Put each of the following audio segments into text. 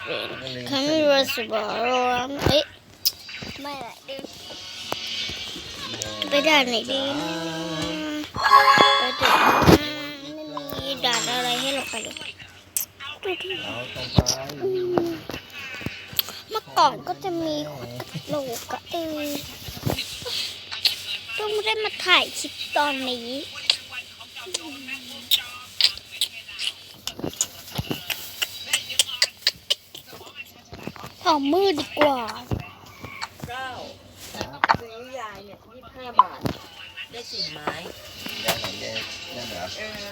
Kan vi vara så bara Nej. ไม่แหละดิไปด่านไหนดีไปด่านไม่มีด่านอะไรให้เราไปเลยดูเราต้องไปเมื่อก่อนก็จะมีโลกอะเออต้องได้มาถ่ายคลิปตอนนี้ ของมืดดีกว่าเก้าซื้อยายเนี่ยยี่ห้าบาท ได้สี่ไม้ ได้ไหนได้ได้เหรอเออ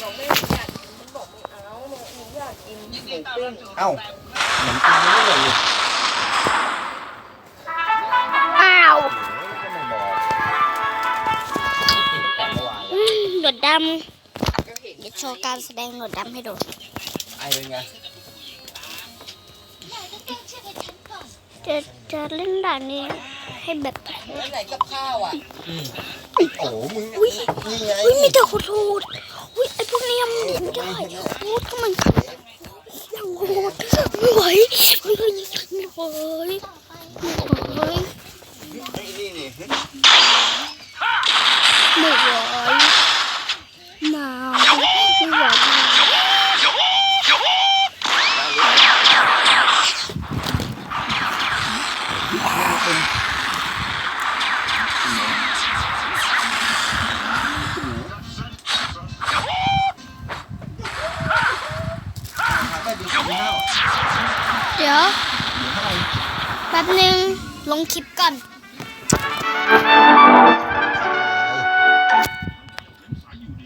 บอกไม่อยากกินมันบอกไม่เอาหนูอยากกินหมูปิ้งเอ้าเหมือนกินไม่ได้เลยอ้าวโอ้โหก็ไม่บอกเมื่อวานอืมหนวดดก็เห็นำเดี๋ยวโชว์การแสดงหนวดดำให้ดูไอ้เป็นไง จะจะเล่นด่านนี้ให้แบบแล้วไหนกับข้าวอะไอ้โอ้มึงนี่ไงอุ้ยมีแต่ขอโทษอุ้ยไอพวกนี้มันไม่ได้โคตรก็มันยังโหดไม่ไหวเฮ้ยเฮ้ยไม่ไหวไม่ไหว ไอ้นี่นี่ ไม่ไหวมาไม่ไหว ได้ดีกินเดี๋ยวอยู่เท่าไหร่แป๊บนึงลงคลิปก่อน